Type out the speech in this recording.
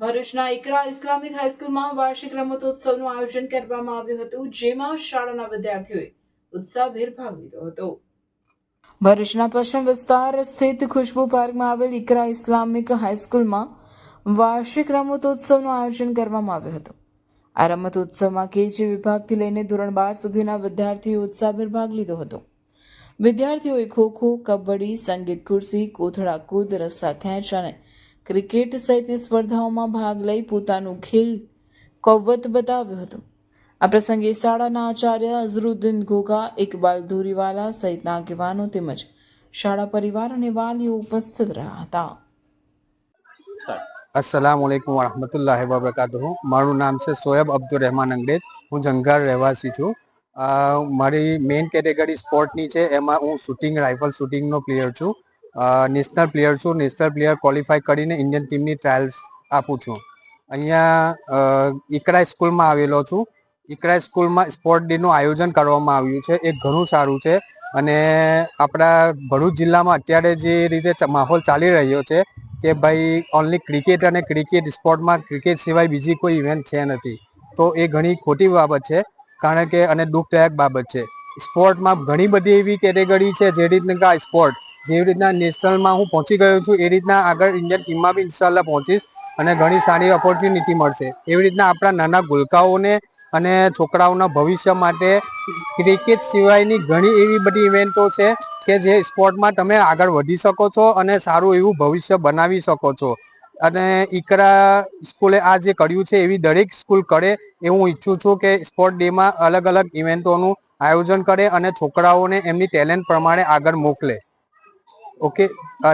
ભરૂચના ઇકરા ઇસ્લામિક હાઈસ્કૂલમાં વાર્ષિક રમતોત્સવનું આયોજન કરવામાં આવ્યું હતું, જેમાં શાળાના વિદ્યાર્થીઓએ ઉત્સાહભેર ભાગ લીધો હતો. ભરૂચના પશ્ચિમ વિસ્તાર સ્થિત ખુશ્બુ પાર્કમાં આવેલ ઇકરા ઇસ્લામિક હાઈસ્કૂલમાં વાર્ષિક રમતોત્સવનું આયોજન કરવામાં આવ્યું હતું. આ રમતોત્સવમાં કેજી વિભાગથી લઈને ધોરણ બાર સુધીના વિદ્યાર્થીઓ ઉત્સાહભેર ભાગ લીધો હતો. વિદ્યાર્થીઓએ ખોખો, કબડ્ડી, સંગીત ખુરશી કોથળા, કૂદ, રસ્સા, ખેંચ અને ક્રિકેટ સહિતની સ્પર્ધાઓમાં ભાગ લઈ પોતાનું ખેલ કૌવત બતાવ્યું હતું. આ પ્રસંગે શાળાના આચાર્ય અઝરુદ્દીન ઘોઘા, ઇકબાલ ધુરીવાલા સહિતના આગેવાનો તેમજ શાળા પરિવાર અને વાલીઓ ઉપસ્થિત રહ્યા હતા. અસલામ વાલેકુમ વરહમતુલ્લાહ વબરકાતુહ. મારું નામ છે સોયબ અબ્દુલ રહેમાન અંગ્રેજ. હું જંગાર રહેવાસી છું. મારી મેઇન કેટેગરી સ્પોર્ટની છે. એમાં હું શૂટિંગ રાઇફલ શૂટિંગનો પ્લેયર છું. નેશનલ પ્લેયર છું. નેશનલ પ્લેયર ક્વોલિફાય કરીને ઇન્ડિયન ટીમની ટ્રાયલ્સ આપું છું. અહીંયા ઇકરા સ્કૂલમાં આવેલો છું. ઇકરા સ્કૂલમાં સ્પોર્ટ ડેનું આયોજન કરવામાં આવ્યું છે. એ ઘણું સારું છે અને આપણા ભરૂચ જિલ્લામાં અત્યારે જે રીતે માહોલ ચાલી રહ્યો છે કે ભાઈ ઓનલી ક્રિકેટ અને ક્રિકેટ સ્પોર્ટમાં ક્રિકેટ સિવાય બીજી કોઈ ઇવેન્ટ છે નથી. તો એ ઘણી ખોટી બાબત છે કારણ કે, અને દુઃખદાયક બાબત છે. સ્પોર્ટમાં ઘણી બધી એવી કેટેગરી છે જે રીતના સ્પોર્ટ જેવી રીતના નેશનલમાં હું પહોંચી ગયો છું, એ રીતના આગળ ઇન્ડિયન ટીમમાં બી ઇન્શાલ્લાહ પહોંચીશ અને ઘણી સારી ઓપોર્ચ્યુનિટી મળશે. એવી રીતના આપણા નાના ગુલકાઓને અને છોકરાઓના ભવિષ્ય માટે ક્રિકેટ સિવાયની ઘણી એવી બધી ઇવેન્ટો છે કે જે સ્પોર્ટમાં તમે આગળ વધી શકો છો અને સારું એવું ભવિષ્ય બનાવી શકો છો. અને ઈકરા સ્કૂલે આ જે કર્યું છે એવી દરેક સ્કૂલ કરે એવું હું ઈચ્છું છું કે સ્પોર્ટ ડેમાં અલગ અલગ ઇવેન્ટોનું આયોજન કરે અને છોકરાઓને એમની ટેલેન્ટ પ્રમાણે આગળ મોકલે. okay ah,